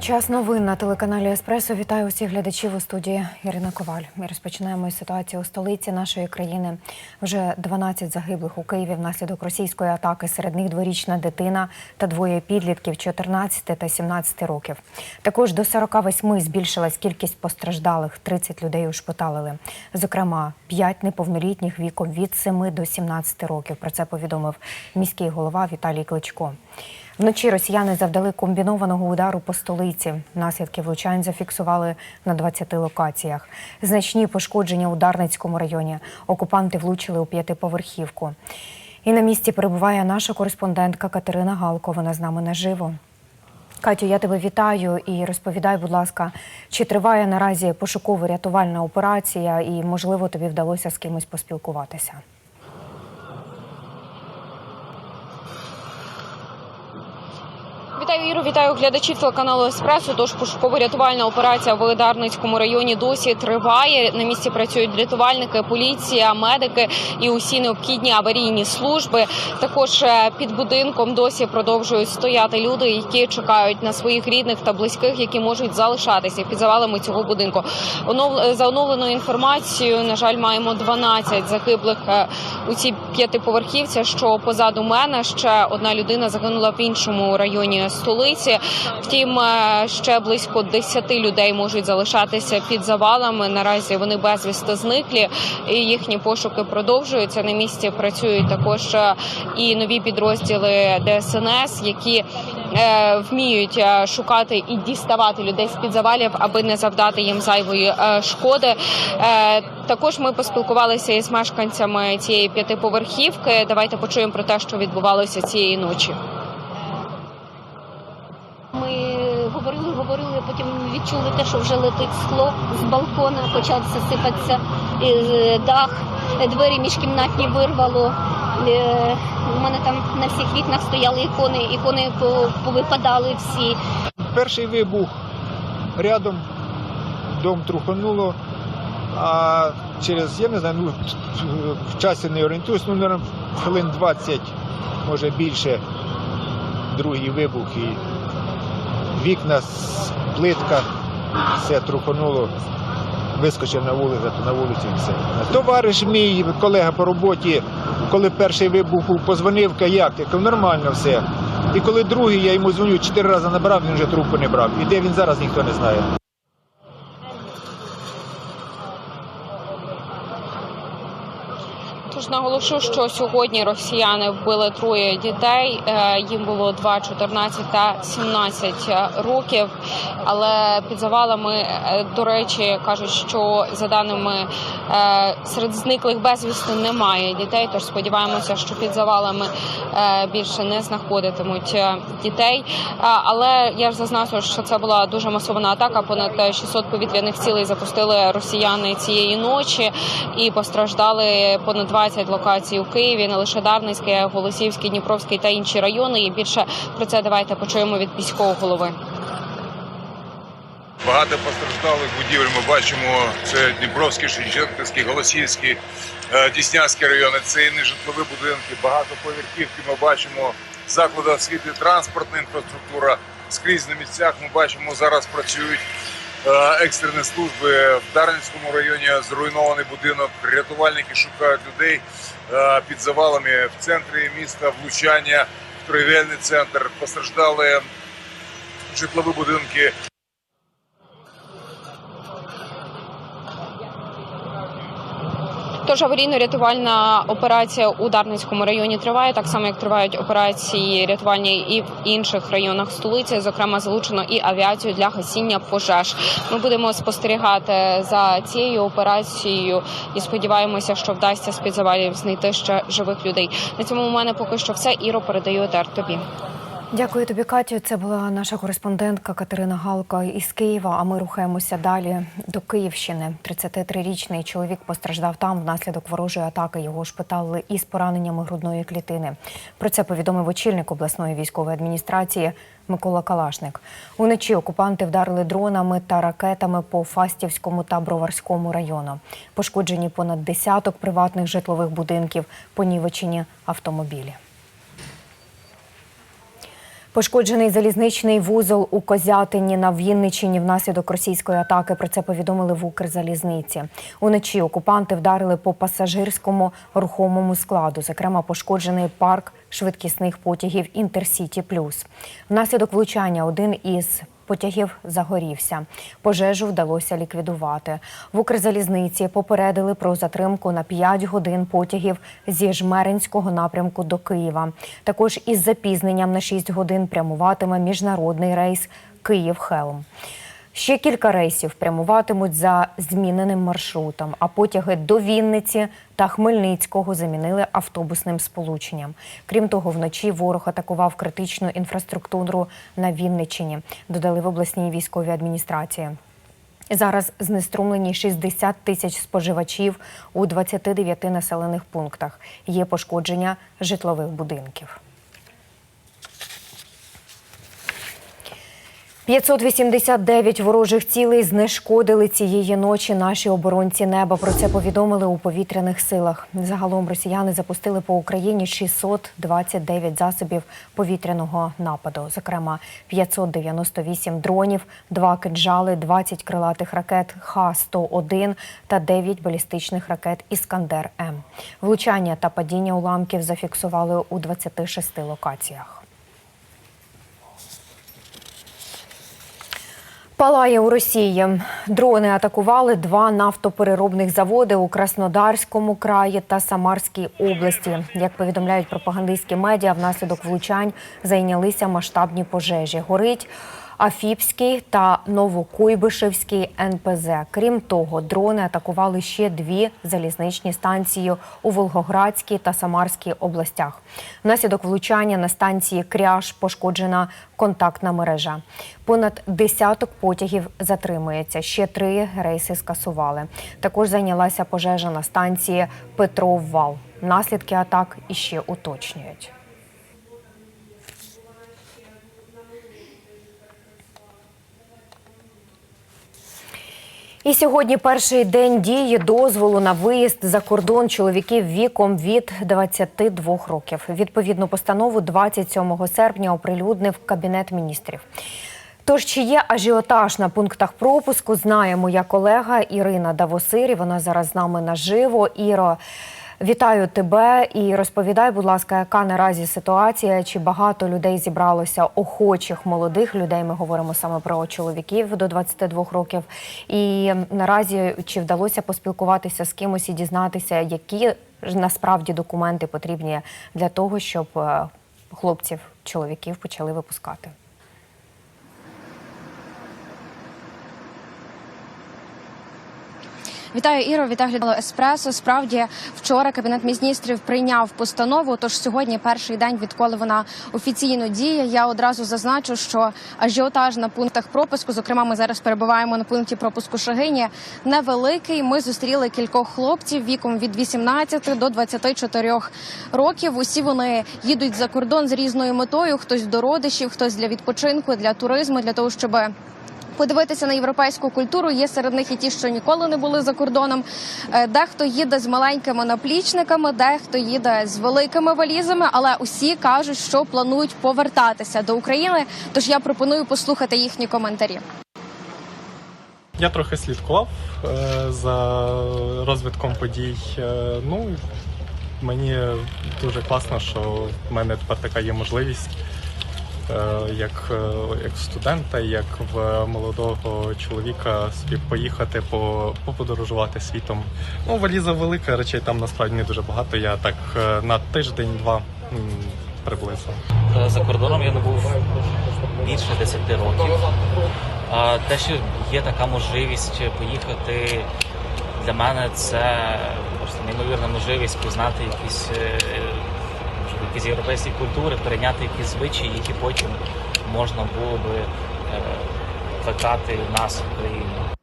Час новин на телеканалі Еспресо. Вітаю усіх глядачів у студії Ірина Коваль. Ми розпочинаємо із ситуації у столиці нашої країни. Вже 12 загиблих у Києві внаслідок російської атаки. Серед них дворічна дитина та двоє підлітків 14 та 17 років. Також до 48 збільшилась кількість постраждалих. 30 людей ушпиталили. Зокрема, 5 неповнолітніх віком від 7 до 17 років. Про це повідомив міський голова Віталій Кличко. Вночі росіяни завдали комбінованого удару по столиці. Наслідки влучань зафіксували на 20 локаціях. Значні пошкодження у Дарницькому районі. Окупанти влучили у п'ятиповерхівку. І на місці перебуває наша кореспондентка Катерина Галко. Вона з нами наживо. Катю, я тебе вітаю і розповідай, будь ласка, чи триває наразі пошуково-рятувальна операція, і можливо тобі вдалося з кимось поспілкуватися? Вітаю Іру, вітаю глядачів телеканалу Еспресо. Тож пошуково-рятувальна операція в Дарницькому районі досі триває. На місці працюють рятувальники, поліція, медики і усі необхідні аварійні служби. Також е, під будинком досі продовжують стояти люди, які чекають на своїх рідних та близьких, які можуть залишатися під завалами цього будинку. Онов... За оновленою інформацією, на жаль, маємо 12 загиблих е, у цій п'ятиповерхівці. Що позаду мене ще одна людина загинула в іншому районі столиці. Втім, е, ще близько 10 людей можуть залишатися під завалами. Наразі вони безвісти зниклі, і їхні пошуки продовжуються. На місці працюють також е, і нові підрозділи ДСНС, які е, вміють шукати і діставати людей з під завалів, аби не завдати їм зайвої шкоди. Також ми поспілкувалися із мешканцями цієї п'ятиповерхівки. Давайте почуємо про те, що відбувалося цієї ночі. Ми говорили, потім відчули те, що вже летить скло з балкона, почався сипатися е, дах, е, двері міжкімнатні вирвало. Е, У мене там на всіх вікнах стояли ікони, ікони повипадали всі. Перший вибух рядом, дом трухануло, а через, я не знаю, ну, в часі не орієнтуюсь, ну, мабуть, хвилин 20, може більше, другий вибух і вікна, плитка, все трухануло. Вискочив на вулицю, на вулицю і все. Товариш мій, колега по роботі, коли перший вибух був, позвонив, як? Я кажу, нормально все. І коли другий, я йому дзвоню, чотири рази набрав, він вже трубку не брав. І де він зараз, ніхто не знає. Тож наголошу, що сьогодні росіяни вбили троє дітей. Е, Їм було 2, 14 та 17 років. Але під завалами, е, до речі, кажуть, що за даними е, серед зниклих безвісти немає дітей. Тож сподіваємося, що під завалами е, більше не знаходитимуть дітей. Але я ж зазначу, що це була дуже масована атака. Понад е, 600 повітряних цілей запустили росіяни цієї ночі і постраждали понад 20 локацій у Києві, не лише Дарницьке, Голосівський, Дніпровський та інші райони. І більше про це давайте почуємо від міського голови. Багато постраждалих будівель ми бачимо. Це Дніпровський, Шевченківський, Голосівський, е, Діснянський райони. Це і нежитлові будинки, багатоповерхівки. Ми бачимо заклади освіти, транспортна інфраструктура. Скрізь на місцях ми бачимо зараз працюють е, екстрені служби в Дарницькому районі. Зруйнований будинок. Рятувальники шукають людей е, під завалами в центрі міста. Влучання в торгівельний центр. Постраждали житлові будинки. Тож аварійно-рятувальна операція у Дарницькому районі триває так само, як тривають операції рятувальні і в інших районах столиці. Зокрема, залучено і авіацію для гасіння пожеж. Ми будемо спостерігати за цією операцією і сподіваємося, що вдасться з під знайти ще живих людей. На цьому у мене поки що все. Іро передаю етер тобі. Дякую тобі, Катю. Це була наша кореспондентка Катерина Галко із Києва. А ми рухаємося далі до Київщини. 33-річний чоловік постраждав там внаслідок ворожої атаки. Його шпиталили із пораненнями грудної клітини. Про це повідомив очільник обласної військової адміністрації Микола Калашник. Уночі окупанти вдарили дронами та ракетами по Фастівському та Броварському району. Пошкоджені понад десяток приватних житлових будинків, понівечені автомобілі. Пошкоджений залізничний вузол у Козятині на Вінниччині внаслідок російської атаки. Про це повідомили в Укрзалізниці. Уночі окупанти вдарили по пасажирському рухомому складу. Зокрема, пошкоджений парк швидкісних потягів Інтерсіті Плюс. Внаслідок влучання один із потягів загорівся. Пожежу вдалося ліквідувати. В Укрзалізниці попередили про затримку на 5 годин потягів зі Жмеринського напрямку до Києва. Також із запізненням на 6 годин прямуватиме міжнародний рейс Київ-Хелм. Ще кілька рейсів прямуватимуть за зміненим маршрутом, а потяги до Вінниці та Хмельницького замінили автобусним сполученням. Крім того, вночі ворог атакував критичну інфраструктуру на Вінниччині, додали в обласній військовій адміністрації. Зараз знеструмлені 60 тисяч споживачів у 29 населених пунктах. Є пошкодження житлових будинків. 589 ворожих цілей знешкодили цієї ночі наші оборонці неба. Про це повідомили у повітряних силах. Загалом росіяни запустили по Україні 629 засобів повітряного нападу, зокрема 598 дронів, 2 кинджали, 20 крилатих ракет Х-101 та 9 балістичних ракет Іскандер М. Влучання та падіння уламків зафіксували у 26 локаціях. Палає у Росії. Дрони атакували два нафтопереробних заводи у Краснодарському краї та Самарській області. Як повідомляють пропагандистські медіа, внаслідок влучань зайнялися масштабні пожежі. Горить Афіпський та Новокуйбишевський НПЗ. Крім того, дрони атакували ще дві залізничні станції у Волгоградській та Самарській областях. Внаслідок влучання на станції Кряж пошкоджена контактна мережа. Понад десяток потягів затримується. Ще три рейси скасували. Також зайнялася пожежа на станції Петров Вал. Наслідки атак іще уточнюють. І сьогодні перший день дії дозволу на виїзд за кордон чоловіків віком від 22 років. Відповідну постанову 27 серпня оприлюднив Кабінет міністрів. Тож, чи є ажіотаж на пунктах пропуску, знає моя колега Ірина Давосирі. Вона зараз з нами наживо. Іро, вітаю тебе і розповідай, будь ласка, яка наразі ситуація? Чи багато людей зібралося охочих молодих людей? Ми говоримо саме про чоловіків до 22 років. І наразі чи вдалося поспілкуватися з кимось і дізнатися, які ж насправді документи потрібні для того, щоб е, хлопців, чоловіків почали випускати? Вітаю Іро, вітаю глядало Еспресо. Справді вчора кабінет міністрів прийняв постанову. Тож сьогодні перший день, відколи вона офіційно діє. Я одразу зазначу, що ажіотаж на пунктах пропуску, зокрема, ми зараз перебуваємо на пункті пропуску Шагині, невеликий. Ми зустріли кількох хлопців віком від 18 до 24 років. Усі вони їдуть за кордон з різною метою. Хтось до родичів, хтось для відпочинку, для туризму, для того, щоб подивитися на європейську культуру. Є серед них і ті, що ніколи не були за кордоном. Е, Дехто їде з маленькими наплічниками, дехто їде з великими валізами, але усі кажуть, що планують повертатися до України. Тож я пропоную послухати їхні коментарі. Я трохи слідкував е, за розвитком подій. Е, ну мені дуже класно, що в мене тепер така є можливість, як, е, як студента, як в молодого чоловіка собі поїхати по, поподорожувати світом. Ну, валіза велика, речей там насправді не дуже багато. Я так е, на тиждень-два приблизно. Е, За кордоном я не був більше 10 років. А те, що є така можливість поїхати, для мене це просто неймовірна можливість пізнати якісь, е, якісь європейські культури, перейняти якісь звичаї, які потім можна було би е, плекати в нас в Україні.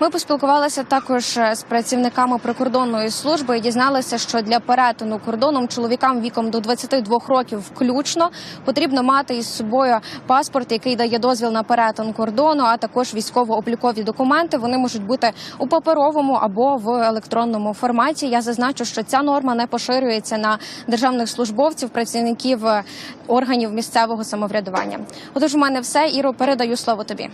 Ми поспілкувалися також е, з працівниками прикордонної служби і дізналися, що для перетину кордоном чоловікам віком до 22 років включно потрібно мати із собою паспорт, який дає дозвіл на перетин кордону, а також військово-облікові документи. Вони можуть бути у паперовому або в електронному форматі. Я зазначу, що ця норма не поширюється на державних службовців, працівників е, органів місцевого самоврядування. Отож, у мене все. Іро, передаю слово тобі.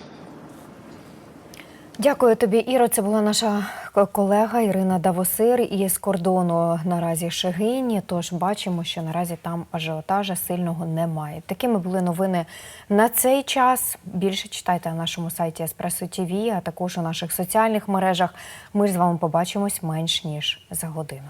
Дякую тобі, Іро. Це була наша колега Ірина Давосир із кордону наразі Шегині. Тож бачимо, що наразі там ажіотажа сильного немає. Такими були новини на цей час. Більше читайте на нашому сайті Еспресо ТВ, а також у наших соціальних мережах. Ми ж з вами побачимось менш ніж за годину.